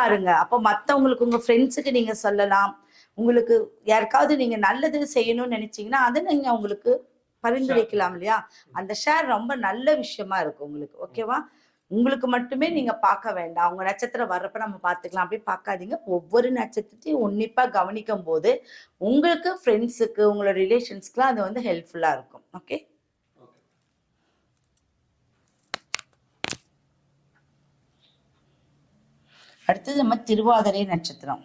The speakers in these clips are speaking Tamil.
பாருங்க. அப்போ மற்றவங்களுக்கு உங்க ஃப்ரெண்ட்ஸுக்கு நீங்க சொல்லலாம். உங்களுக்கு யாருக்காவது நீங்க நல்லது செய்யணும்னு நினைச்சீங்கன்னா அதை நீங்க உங்களுக்கு பரிந்துரைக்கலாம் இல்லையா? அந்த ஷேர் ரொம்ப நல்ல விஷயமா இருக்கும் உங்களுக்கு. ஓகேவா? உங்களுக்கு மட்டுமே நீங்க பார்க்க வேண்டாம். உங்க நட்சத்திரம் வர்றப்ப நம்ம பார்த்துக்கலாம். அப்படி பார்க்காதீங்க. ஒவ்வொரு நட்சத்திரத்தையும் உன்னிப்பா கவனிக்கும் போது உங்களுக்கு ஃப்ரெண்ட்ஸுக்கு உங்களோட ரிலேஷன்ஸ்க்குலாம் அது வந்து ஹெல்ப்ஃபுல்லா இருக்கும். ஓகே அடுத்தது நம்ம திருவாதிரை நட்சத்திரம்.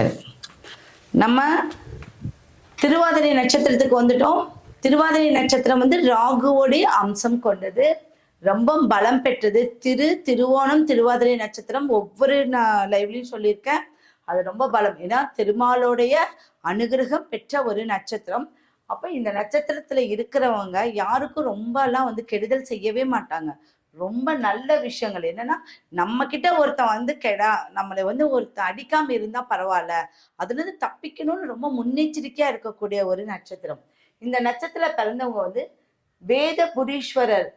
சரி. நம்ம திருவாதிரை நட்சத்திரத்துக்கு வந்துட்டோம். திருவாதிரை நட்சத்திரம் வந்து ராகுவோடைய அம்சம் கொண்டது. ரொம்ப பலம் பெற்றது. திரு திருவோணம் திருவாதிரை நட்சத்திரம் ஒவ்வொரு நான் லைவ்லையும் சொல்லியிருக்கேன். அது ரொம்ப பலம். ஏன்னா திருமாலோடைய அனுகிரகம் பெற்ற ஒரு நட்சத்திரம். அப்ப இந்த நட்சத்திரத்துல இருக்கிறவங்க யாருக்கும் ரொம்ப எல்லாம் வந்து கெடுதல் செய்யவே மாட்டாங்க. ரொம்ப நல்ல விஷயங்கள். என்னன்னா நம்ம கிட்ட ஒருத்தன் வந்து கெடா நம்மளை வந்து ஒருத்தன் அடிக்காம இருந்தா பரவாயில்ல அதுல இருந்து தப்பிக்கணும்னு ரொம்ப முன்னெச்சரிக்கையா இருக்கக்கூடிய ஒரு நட்சத்திரம். இந்த நட்சத்திரம் பிறந்தவங்க வந்து வேத புரீஸ்வரர்.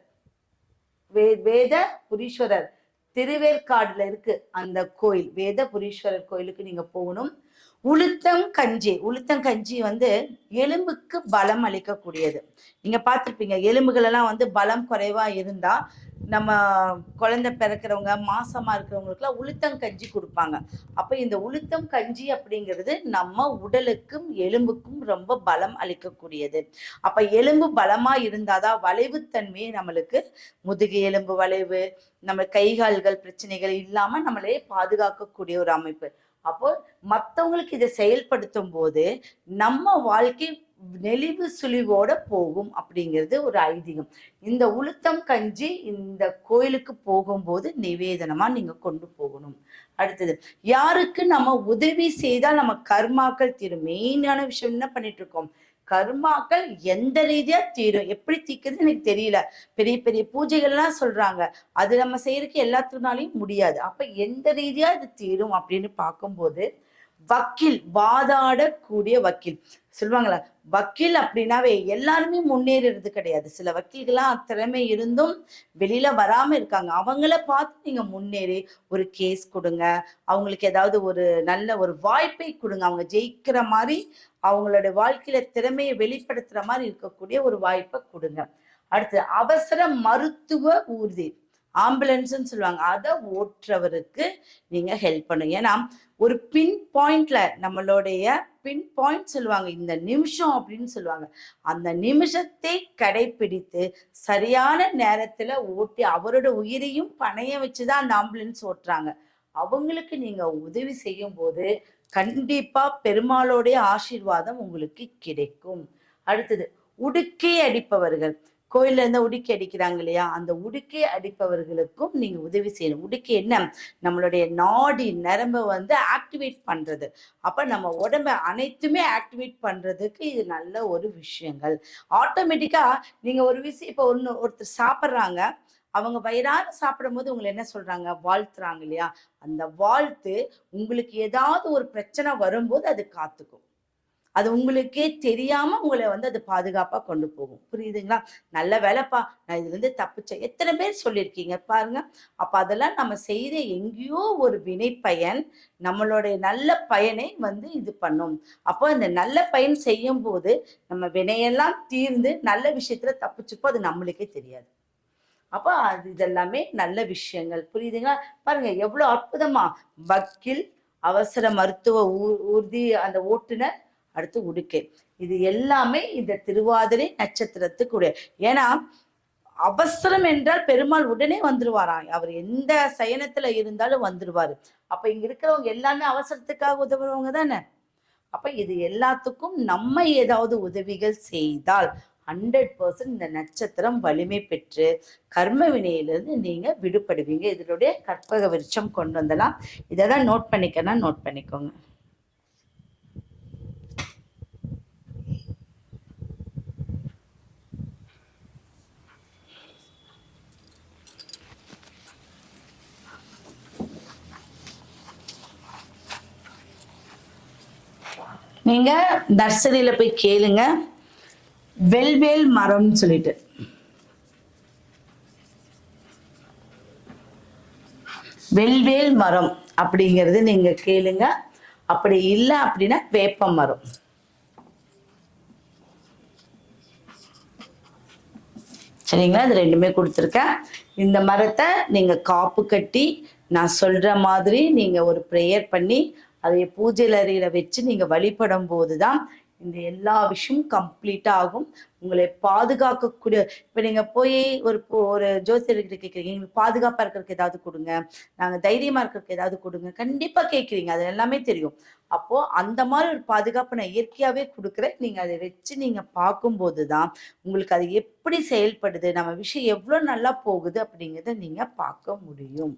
வே வேத புரீஸ்வரர். திருவேற்காடுல இருக்கு அந்த கோயில். வேத புரீஸ்வரர் கோயிலுக்கு நீங்க போகணும். உளுத்தம் கஞ்சி. உளுத்தம் கஞ்சி வந்து எலும்புக்கு பலம் அளிக்கக்கூடியது. நீங்க பார்த்துருப்பீங்க எலும்புகள் எல்லாம் வந்து பலம் குறைவா இருந்தா நம்ம குழந்தை பிறக்கிறவங்க மாசமா இருக்கிறவங்களுக்குலாம் உளுத்தம் கஞ்சி கொடுப்பாங்க. அப்ப இந்த உளுத்தம் கஞ்சி அப்படிங்கிறது நம்ம உடலுக்கும் எலும்புக்கும் ரொம்ப பலம் அளிக்கக்கூடியது. அப்ப எலும்பு பலமா இருந்தாதான் வளைவுத்தன்மையை நம்மளுக்கு முதுகு எலும்பு வளைவு நம்ம கை கால்கள் பிரச்சனைகள் இல்லாம நம்மளே பாதுகாக்கக்கூடிய ஒரு அமைப்பு. அப்போ மற்றவங்களுக்கு இதை செயல்படுத்தும் போது நம்ம வாழ்க்கை நெளிவு சுழிவோட போகும் அப்படிங்கிறது ஒரு ஐதீகம். இந்த உளுத்தம் கஞ்சி இந்த கோயிலுக்கு போகும்போது நிவேதனமா நீங்க கொண்டு போகணும். அடுத்தது யாருக்கு நம்ம உதவி செய்தால் நம்ம கர்மாக்கள் தீரும்? மெயினான விஷயம் என்ன பண்ணிட்டு இருக்கோம் கர்மாக்கள் எந்த ரீதியா தீரும்? எப்படி தீக்குது எனக்கு தெரியல. பெரிய பெரிய பூஜைகள்லாம் சொல்றாங்க. அது நம்ம செய்யறதுக்கு எல்லாத்துனாலையும் முடியாது. அப்ப எந்த ரீதியா இது தீரும் அப்படின்னு பார்க்கும்போது வக்கீல் வாதாடக்கூடிய வக்கீல். சொல்லுவாங்களா வக்கீல் அப்படின்னாவே எல்லாருமே முன்னேறது கிடையாது. சில வக்கீல்கள்லாம் திறமை இருந்தும் வெளியில வராம இருக்காங்க. அவங்கள பார்த்து நீங்க முன்னேறி ஒரு கேஸ் கொடுங்க. அவங்களுக்கு ஏதாவது ஒரு நல்ல ஒரு வாய்ப்பை கொடுங்க. அவங்க ஜெயிக்கிற மாதிரி அவங்களோட வாழ்க்கையில திறமையை வெளிப்படுத்துற மாதிரி இருக்கக்கூடிய ஒரு வாய்ப்பை கொடுங்க. அடுத்து அவசர மருத்துவ ஊர்தி. ஆம்புலன்ஸ்ன்னு சொல்லுவாங்க. அதை ஓட்டுறவருக்கு நீங்கள் ஹெல்ப் பண்ணுங்க. ஏன்னா ஒரு பின் பாயிண்ட்ல நம்மளுடைய பின் பாயிண்ட் சொல்லுவாங்க. இந்த நிமிஷம் அப்படின்னு சொல்லுவாங்க. அந்த நிமிஷத்தை கடைபிடித்து சரியான நேரத்தில் ஓட்டி அவரோட உயிரையும் பணைய வச்சுதான் அந்த ஆம்புலன்ஸ் ஓட்டுறாங்க. அவங்களுக்கு நீங்கள் உதவி செய்யும் போது கண்டிப்பா பெருமாளோடைய ஆசீர்வாதம் உங்களுக்கு கிடைக்கும். அடுத்தது உடுக்கை அடிப்பவர்கள். கோயில்ல இருந்து உடுக்கி அடிக்கிறாங்க இல்லையா? அந்த உடுக்கை அடிப்பவர்களுக்கும் நீங்க உதவி செய்யணும். உடுக்கி என்ன? நம்மளுடைய நாடி நரம்பை வந்து ஆக்டிவேட் பண்றது. அப்ப நம்ம உடம்ப அனைத்துமே ஆக்டிவேட் பண்றதுக்கு இது நல்ல ஒரு விஷயங்கள். ஆட்டோமேட்டிக்கா நீங்க ஒரு விஷயம் இப்ப ஒண்ணு ஒருத்தர் சாப்பிட்றாங்க. அவங்க வயிறார சாப்பிடும் போது உங்களை என்ன சொல்றாங்க? வாழ்த்துறாங்க இல்லையா? அந்த வாழ்த்து உங்களுக்கு ஏதாவது ஒரு பிரச்சனை வரும்போது அது காத்துக்கும். அது உங்களுக்கே தெரியாம உங்களை வந்து அது பாதுகாப்பா கொண்டு போகும். புரியுதுங்களா? நல்ல வேலைப்பா நான் இதுல இருந்து தப்பிச்சேன். எத்தனை பேர் சொல்லியிருக்கீங்க பாருங்க. அப்ப அதெல்லாம் நம்ம செய்த எங்கேயோ ஒரு வினை பயன் நம்மளுடைய நல்ல பயனை வந்து இது பண்ணும். அப்போ இந்த நல்ல பயன் செய்யும் போது நம்ம வினையெல்லாம் தீர்ந்து நல்ல விஷயத்துல தப்பிச்சுப்போ அது நம்மளுக்கே தெரியாது. அப்போ அது இதெல்லாமே நல்ல விஷயங்கள். புரியுதுங்களா? பாருங்க எவ்வளவு அற்புதமா வக்கீல் அவசர மருத்துவ ஊ- ஊர்தி அந்த ஓட்டுநர் அடுத்து உடுக்கை. இது எல்லாமே இந்த திருவாதிரை நட்சத்திரத்துக்குடைய ஏன்னா அவசரம் என்றால் பெருமாள் உடனே வந்துருவாராம். அவர் எந்த சயனத்துல இருந்தாலும் வந்துருவாரு. அப்ப இங்க இருக்கிறவங்க எல்லாமே அவசரத்துக்காக உதவுறவங்க தானே? அப்ப இது எல்லாத்துக்கும் நம்ம ஏதாவது உதவிகள் செய்தால் ஹண்ட்ரட் பர்சன்ட் இந்த நட்சத்திரம் வலிமை பெற்று கர்ம வினையிலிருந்து நீங்க விடுபடுவீங்க. இதனுடைய கற்பக விருட்சம் கொண்டு வந்தலாம். இதெல்லாம் நோட் பண்ணிக்கன்னா நோட் பண்ணிக்கோங்க. நீங்க நர்சரியில போய் கேளுங்க. வெல்வேல் மரம்னு சொல்லிட்டு. வெல்வேல் மரம் அப்படிங்கிறது நீங்க கேளுங்க. அப்படி இல்லை அப்படின்னா வேப்ப மரம். சரிங்களா? இது ரெண்டுமே கொடுத்துருக்கேன். இந்த மரத்தை நீங்க காப்பு கட்டி நான் சொல்ற மாதிரி நீங்க ஒரு ப்ரேயர் பண்ணி அதை பூஜையில் அறையில வச்சு நீங்க வழிபடும் போதுதான் இந்த எல்லா விஷயமும் கம்ப்ளீட்டா ஆகும். உங்களை பாதுகாக்கக்கூடிய இப்ப நீங்க போய் ஒரு ஒரு ஜோசியர்கிட்ட கேட்குறீங்க எங்களுக்கு பாதுகாப்பா இருக்கிறதுக்கு ஏதாவது கொடுங்க. நாங்க தைரியமா இருக்கிறதுக்கு ஏதாவது கொடுங்க. கண்டிப்பா கேட்குறீங்க அது எல்லாமே தெரியும். அப்போ அந்த மாதிரி ஒரு பாதுகாப்பு நான் இயற்கையாவே கொடுக்குறேன். நீங்க அதை வச்சு நீங்க பார்க்கும்போது தான் உங்களுக்கு அது எப்படி செயல்படுது நம்ம விஷயம் எவ்வளவு நல்லா போகுது அப்படிங்கிறத நீங்க பார்க்க முடியும்.